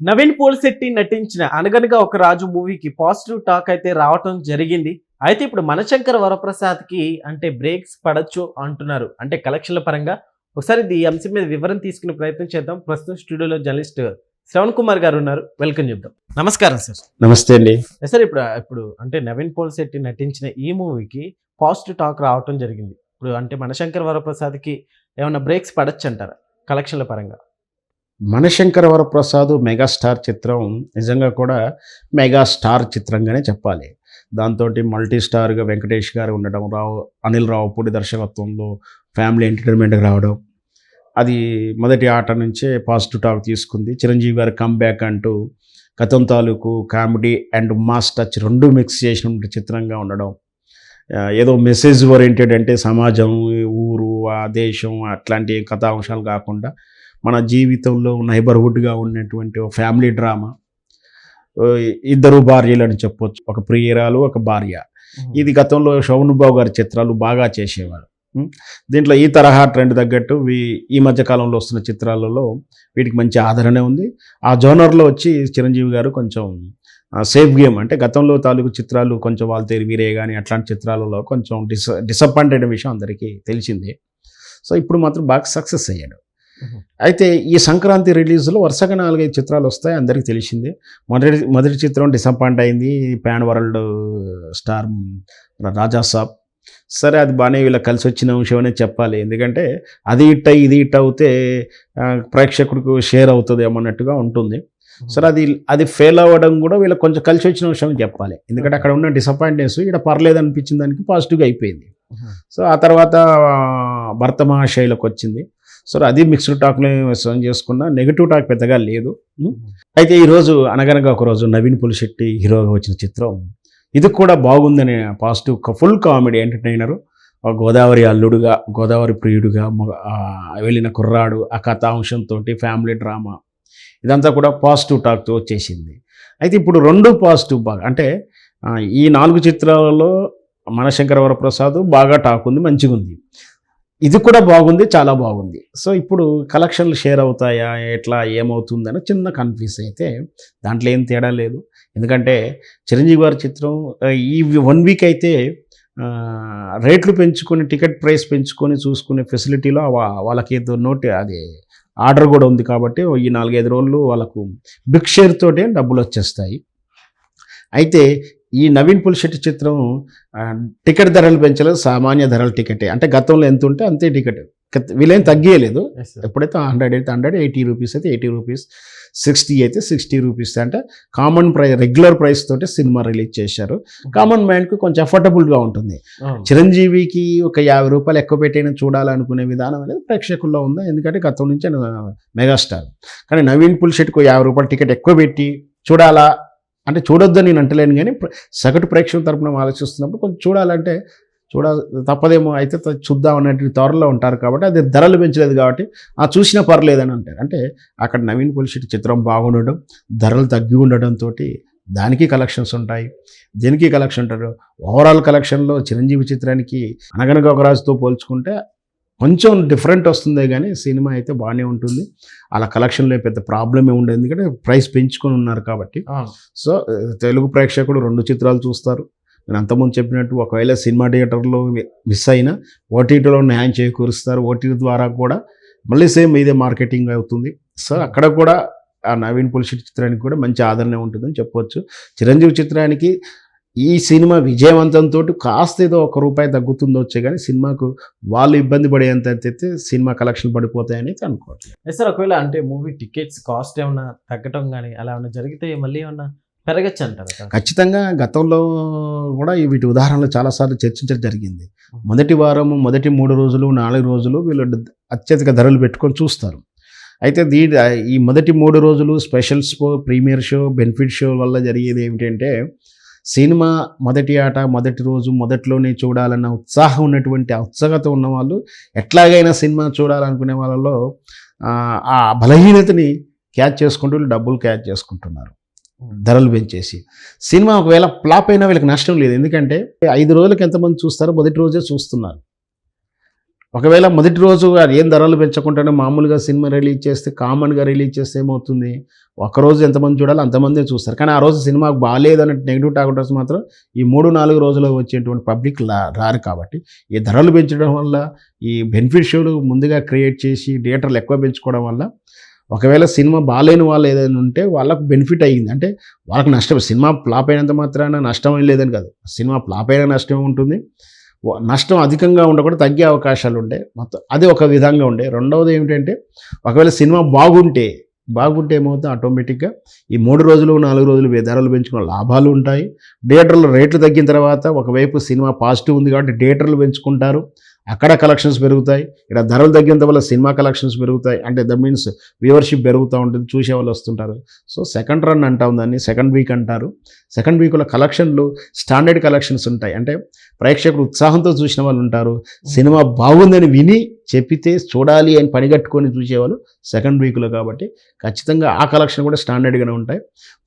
నవీన్ పోల్శెట్టి నటించిన అనగనగా ఒక రాజు మూవీకి పాజిటివ్ టాక్ అయితే రావటం జరిగింది. అయితే ఇప్పుడు మనశంకర్ వరప్రసాద్కి అంటే బ్రేక్స్ పడచ్చు అంటున్నారు. అంటే కలెక్షన్ల పరంగా ఒకసారి ఈ అంశం మీద వివరం తీసుకునే ప్రయత్నం చేద్దాం. ప్రస్తుతం స్టూడియోలో జర్నలిస్ట్ శ్రవణ్ కుమార్ గారు ఉన్నారు. వెల్కమ్ చెప్దాం. నమస్కారం సార్. నమస్తే అండి. సార్ ఇప్పుడు ఇప్పుడు అంటే నవీన్ పోల్శెట్టి నటించిన ఈ మూవీకి పాజిటివ్ టాక్ రావటం జరిగింది. ఇప్పుడు అంటే మనశంకర్ వరప్రసాద్కి ఏమైనా బ్రేక్స్ పడచ్చు అంటారా? కలెక్షన్ల పరంగా. మణిశంకర వరప్రసాద్ మెగాస్టార్ చిత్రం నిజంగా కూడా మెగాస్టార్ చిత్రంగానే చెప్పాలి. దాంతో మల్టీ స్టార్గా వెంకటేష్ గారు ఉండడం రావు అనిల్ రావుపూడి దర్శకత్వంలో ఫ్యామిలీ ఎంటర్టైన్మెంట్కి రావడం అది మొదటి ఆట నుంచే పాజిటివ్ టాక్ తీసుకుంది. చిరంజీవి గారి కమ్బ్యాక్ అంటూ గతం తాలూకు కామెడీ అండ్ మాస్ టచ్ రెండు మిక్స్ చేసిన చిత్రంగా ఉండడం ఏదో మెసేజ్ ఓరియంటెడ్ అంటే సమాజం ఊరు ఆ దేశం అట్లాంటి కథాంశాలు కాకుండా మన జీవితంలో నైబర్హుడ్గా ఉన్నటువంటి ఒక ఫ్యామిలీ డ్రామా. ఇద్దరు భార్యలు అని చెప్పొచ్చు. ఒక ప్రియురాలు ఒక భార్య. ఇది గతంలో శోభన్ బాబు గారి చిత్రాలు బాగా చేసేవారు? దీంట్లో ఈ తరహా ట్రెండ్ తగ్గట్టు వీ- ఈ మధ్య కాలంలో వస్తున్న చిత్రాలలో వీటికి మంచి ఆదరణ ఉంది. ఆ జోనర్లో వచ్చి చిరంజీవి గారు కొంచెం సేఫ్ గేమ్ అంటే గతంలో తాలూకు చిత్రాలు కొంచెం వాళ్ళ తేరి వీరే కానీ అట్లాంటి చిత్రాలలో కొంచెం డిస డిసప్పాయింటెడ్ విషయం అందరికీ తెలిసిందే. సో ఇప్పుడు మాత్రం బాగా సక్సెస్ అయ్యాడు. అయితే ఈ సంక్రాంతి రిలీజ్లో వరుసగా నాలుగైదు చిత్రాలు వస్తాయి అందరికీ తెలిసిందే. మొదటి మొదటి చిత్రం డిసప్పాయింట్ అయింది పాన్ వరల్డ్ స్టార్ మన రాజా సాబ్. సరే అది బాగానే వీళ్ళకి కలిసి వచ్చిన విషయం అనే చెప్పాలి. ఎందుకంటే అది ఇట్ అయ్యి ఇది ఇట్ అవుతే ప్రేక్షకుడికి షేర్ అవుతుంది అన్నట్టుగా ఉంటుంది. సరే అది అది ఫెయిల్ అవ్వడం కూడా వీళ్ళకి కొంచెం కలిసి వచ్చిన విషయం చెప్పాలి. ఎందుకంటే అక్కడ ఉన్న డిసప్పాయింట్నెస్ ఇక్కడ పర్లేదు అనిపించిన దానికి పాజిటివ్గా అయిపోయింది. సో ఆ తర్వాత భర్త మహాశైలకు వచ్చింది. సో అది మిక్స్డ్ టాక్ని సెవెన్ చేసుకున్న నెగిటివ్ టాక్ పెద్దగా లేదు. అయితే ఈరోజు అనగనగా ఒకరోజు నవీన్ పులిశెట్టి హీరోగా వచ్చిన చిత్రం. ఇది కూడా బాగుందనే positive full comedy entertainer Godavari అల్లుడుగా Godavari ప్రియుడుగా వెళ్ళిన కుర్రాడు ఆ కథాంశంతో ఫ్యామిలీ డ్రామా ఇదంతా కూడా పాజిటివ్ టాక్తో వచ్చేసింది అయితే ఇప్పుడు రెండు పాజిటివ్ బాగా అంటే ఈ నాలుగు చిత్రాలలో మనశంకర వరప్రసాద్ బాగా టాక్ ఉంది మంచిగా ఉంది ఇది కూడా బాగుంది చాలా బాగుంది. సో ఇప్పుడు కలెక్షన్లు షేర్ అవుతాయా ఎట్లా ఏమవుతుందని చిన్న కన్ఫ్యూజ్ అయితే దాంట్లో ఏం తేడా లేదు. ఎందుకంటే చిరంజీవి గారి చిత్రం ఈ వన్ వీక్ అయితే రేట్లు పెంచుకొని టికెట్ ప్రైస్ పెంచుకొని చూసుకునే ఫెసిలిటీలో వాళ్ళకి ఏదో నోట్ అది ఆర్డర్ కూడా ఉంది కాబట్టి ఈ నాలుగైదు రోజులు వాళ్ళకు బిగ్ షేర్ తోటే డబ్బులు వచ్చేస్తాయి. అయితే ఈ నవీన్ పులిశెట్టి చిత్రం టికెట్ ధరలు పెంచలేదు సామాన్య ధరల టికెటే. అంటే గతంలో ఎంత ఉంటే అంతే టికెట్. వీళ్ళేం తగ్గియలేదు. ఎప్పుడైతే హండ్రెడ్ అయితే హండ్రెడ్ ఎయిటీ రూపీస్ అయితే ఎయిటీ రూపీస్ సిక్స్టీ అయితే సిక్స్టీ రూపీస్ అంటే కామన్ ప్రైస్ రెగ్యులర్ ప్రైస్ తోటి సినిమా రిలీజ్ చేశారు. కామన్ మ్యాన్కి కొంచెం అఫోర్డబుల్గా ఉంటుంది. చిరంజీవికి ఒక యాభై రూపాయలు ఎక్కువ పెట్టైనా చూడాలనుకునే విధానం అనేది ప్రేక్షకుల్లో ఉంది. ఎందుకంటే గతం నుంచి మెగాస్టార్. కానీ నవీన్ పుల్షెట్కి ఒక యాభై రూపాయల టికెట్ ఎక్కువ పెట్టి చూడాలా? అంటే చూడొద్దని నేను అంటలేను కానీ ప్ర- సగటు ప్రేక్షకుల తరపున ఆలోచిస్తున్నప్పుడు కొంచెం చూడాలంటే చూడ తప్పదేమో అయితే చూద్దాం అనేటువంటి త్వరలో ఉంటారు కాబట్టి అది ధరలు పెంచలేదు కాబట్టి ఆ చూసినా పర్లేదని అంటారు. అంటే అక్కడ నవీన్ పులిషెట్టి చిత్రం బాగుండడం ధరలు తగ్గి ఉండడంతో దానికి కలెక్షన్స్ ఉంటాయి. దీనికి కలెక్షన్ ఉంటారు? ఓవరాల్ కలెక్షన్లో చిరంజీవి చిత్రానికి అనగనగా ఒక రాజుతో పోల్చుకుంటే కొంచెం డిఫరెంట్ వస్తుందే కానీ సినిమా అయితే బాగానే ఉంటుంది. అలా కలెక్షన్లో పెద్ద ప్రాబ్లమే ఉండదు. ఎందుకంటే ప్రైస్ పెంచుకొని ఉన్నారు కాబట్టి. సో తెలుగు ప్రేక్షకుడు రెండు చిత్రాలు చూస్తారు. నేను అంతకుముందు చెప్పినట్టు ఒకవేళ సినిమా థియేటర్లో మిస్ అయినా ఓటీటీలో న్యాయం చేకూరుస్తారు. ఓటీటీ ద్వారా కూడా మళ్ళీ సేమ్ ఇదే మార్కెటింగ్ అవుతుంది. సో అక్కడ కూడా ఆ నవీన్ పులిషెట్టి చిత్రానికి కూడా మంచి ఆదరణ ఉంటుందని చెప్పొచ్చు. చిరంజీవి చిత్రానికి ఈ సినిమా విజయవంతంతో కాస్త ఏదో ఒక రూపాయి తగ్గుతుందో వచ్చే కానీ సినిమాకు వాళ్ళు ఇబ్బంది పడేంత అయితే సినిమా కలెక్షన్ పడిపోతాయని అనుకోవట్లేదు. ఎస్ సార్ ఒకవేళ అంటే మూవీ టికెట్స్ కాస్ట్ ఏమన్నా తగ్గటం కానీ అలా ఏమన్నా జరిగితే మళ్ళీ ఏమన్నా పెరగచ్చు అంటారు ఖచ్చితంగా గతంలో కూడా వీటి ఉదాహరణలు చాలాసార్లు చర్చించడం జరిగింది. మొదటి వారం మొదటి మూడు రోజులు నాలుగు రోజులు వీళ్ళు అత్యధిక ధరలు పెట్టుకొని చూస్తారు. అయితే దీ ఈ మొదటి మూడు రోజులు special show premiere show benefit show వల్ల జరిగేది ఏమిటంటే సినిమా మొదటి ఆట మొదటి రోజు మొదట్లోనే చూడాలన్న ఉత్సాహం ఉన్నటువంటి ఉత్సాహత ఉన్న వాళ్ళు ఎట్లాగైనా సినిమా చూడాలనుకునే వాళ్ళలో ఆ, బలహీనతని క్యాచ్ చేసుకుంటూ డబ్బులు క్యాచ్ చేసుకుంటున్నారు. ధరలు పెంచేసి. సినిమా ఒకవేళ ఫ్లాప్ అయినా వీళ్ళకి నష్టం లేదు. ఎందుకంటే ఐదు రోజులకి ఎంతమంది చూస్తారో మొదటి రోజే చూస్తున్నారు. ఒకవేళ మొదటి రోజు అది ఏం ధరలు పెంచకుండానే మామూలుగా సినిమా రిలీజ్ చేస్తే కామన్గా రిలీజ్ చేస్తే ఏమవుతుంది? ఒకరోజు ఎంతమంది చూడాలి అంతమందే చూస్తారు. కానీ ఆ రోజు సినిమా బాగాలేదని నెగిటివ్ టాకటర్స్ మాత్రం ఈ మూడు నాలుగు రోజులు వచ్చేటువంటి పబ్లిక్ రారు కాబట్టి ఈ ధరలు పెంచడం వల్ల ఈ బెనిఫిట్ ముందుగా క్రియేట్ చేసి థియేటర్లు ఎక్కువ పెంచుకోవడం వల్ల ఒకవేళ సినిమా బాగాలేని వాళ్ళు ఏదైనా ఉంటే వాళ్ళకు బెనిఫిట్ అయ్యింది. అంటే వాళ్ళకి నష్టం సినిమా ఫ్లాప్ అయినంత మాత్రాన నష్టం ఏం లేదని కాదు. సినిమా ఫ్లాప్ అయినా నష్టం ఉంటుంది. నష్టం అధికంగా ఉండకుండా తగ్గే అవకాశాలు ఉండే. మొత్తం అది ఒక విధంగా ఉండే. రెండవది ఏమిటంటే ఒకవేళ సినిమా బాగుంటే బాగుంటే ఏమవుతుంది? ఆటోమేటిక్గా ఈ మూడు రోజులు నాలుగు రోజులు ధరలు పెంచుకున్న లాభాలు ఉంటాయి. థియేటర్లు రేట్లు తగ్గిన తర్వాత ఒకవైపు సినిమా పాజిటివ్ ఉంది కాబట్టి థియేటర్లు పెంచుకుంటారు. అక్కడ కలెక్షన్స్ పెరుగుతాయి. ఇక్కడ ధరలు తగ్గినంత వల్ల సినిమా కలెక్షన్స్ పెరుగుతాయి. అంటే ద మీన్స్ వ్యూవర్షిప్ పెరుగుతూ ఉంటుంది. చూసే వాళ్ళు వస్తుంటారు. సో సెకండ్ రన్ అంటాం దాన్ని. సెకండ్ వీక్ అంటారు. సెకండ్ వీక్లో కలెక్షన్లు స్టాండర్డ్ కలెక్షన్స్ ఉంటాయి. అంటే ప్రేక్షకులు ఉత్సాహంతో చూసిన వాళ్ళు ఉంటారు. సినిమా బాగుందని విని చెప్పితే చూడాలి అని పనిగట్టుకొని చూసేవాళ్ళు సెకండ్ వీక్లో కాబట్టి ఖచ్చితంగా ఆ కలెక్షన్ కూడా స్టాండర్డ్గానే ఉంటాయి.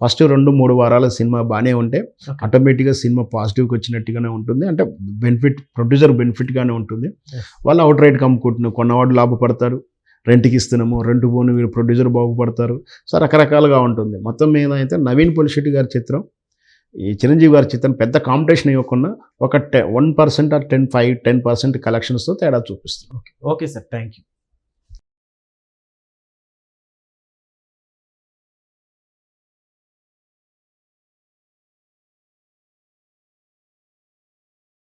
ఫస్ట్ రెండు మూడు వారాల సినిమా బాగానే ఉంటే. ఆటోమేటిక్గా సినిమా పాజిటివ్కి వచ్చినట్టుగానే ఉంటుంది. అంటే బెనిఫిట్ ప్రొడ్యూసర్ బెనిఫిట్గానే ఉంటుంది. వాళ్ళు అవుట్ రైట్ అమ్ముకుంటున్నారు కొన్నవాడు లాభపడతారు. రెంట్కి ఇస్తున్నాము రెంట్ పోను వీళ్ళు ప్రొడ్యూసర్ బాగుపడతారు. సో రకరకాలుగా ఉంటుంది. మొత్తం మీద అయితే నవీన్ పొలిశెట్టి గారి చిత్రం ఈ చిరంజీవి గారి చిత్రం పెద్ద కాంపిటీషన్ ఇవ్వకుండా ఒక టె one percent or ten five ten percent కలెక్షన్స్తో తేడా చూపిస్తుంది. Okay sir. Thank you